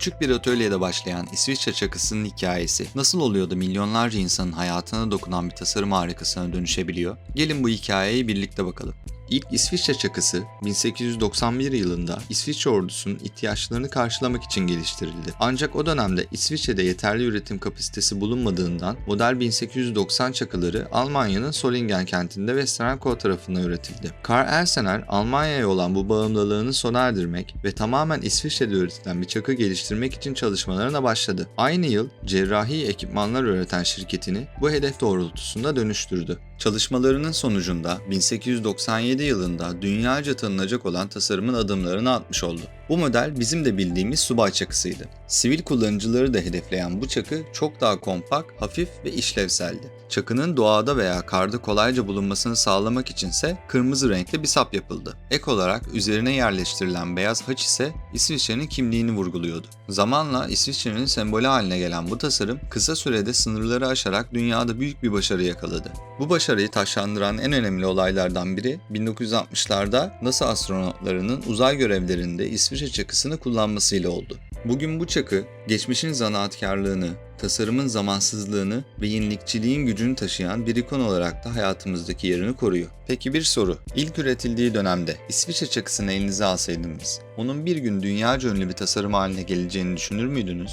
Küçük bir atölyede başlayan İsviçre çakısının hikayesi nasıl oluyor da milyonlarca insanın hayatına dokunan bir tasarım harikasına dönüşebiliyor? Gelin bu hikayeyi birlikte bakalım. İlk İsviçre çakısı 1891 yılında İsviçre ordusunun ihtiyaçlarını karşılamak için geliştirildi. Ancak o dönemde İsviçre'de yeterli üretim kapasitesi bulunmadığından model 1890 çakıları Almanya'nın Solingen kentinde ve Strankow tarafından üretildi. Karl Elsener Almanya'ya olan bu bağımlılığını sona erdirmek ve tamamen İsviçre'de üretilen bir çakı geliştirmek için çalışmalarına başladı. Aynı yıl cerrahi ekipmanlar üreten şirketini bu hedef doğrultusunda dönüştürdü. Çalışmalarının sonucunda 1897 yılında dünyaca tanınacak olan tasarımın adımlarını atmış oldu. Bu model bizim de bildiğimiz subay çakısıydı. Sivil kullanıcıları da hedefleyen bu çakı çok daha kompakt, hafif ve işlevseldi. Çakının doğada veya karda kolayca bulunmasını sağlamak içinse kırmızı renkli bir sap yapıldı. Ek olarak üzerine yerleştirilen beyaz haç ise İsviçre'nin kimliğini vurguluyordu. Zamanla İsviçre'nin sembolü haline gelen bu tasarım kısa sürede sınırları aşarak dünyada büyük bir başarı yakaladı. Bu başarıyı taşlandıran en önemli olaylardan biri 1960'larda NASA astronotlarının uzay görevlerinde İsviçre çakısını kullanmasıyla oldu. Bugün bu çakı geçmişin zanaatkarlığını, tasarımın zamansızlığını ve yenilikçiliğin gücünü taşıyan bir ikon olarak da hayatımızdaki yerini koruyor. Peki bir soru. İlk üretildiği dönemde İsviçre çakısını elinize alsaydınız, onun bir gün dünyaca ünlü bir tasarım haline geleceğini düşünür müydünüz?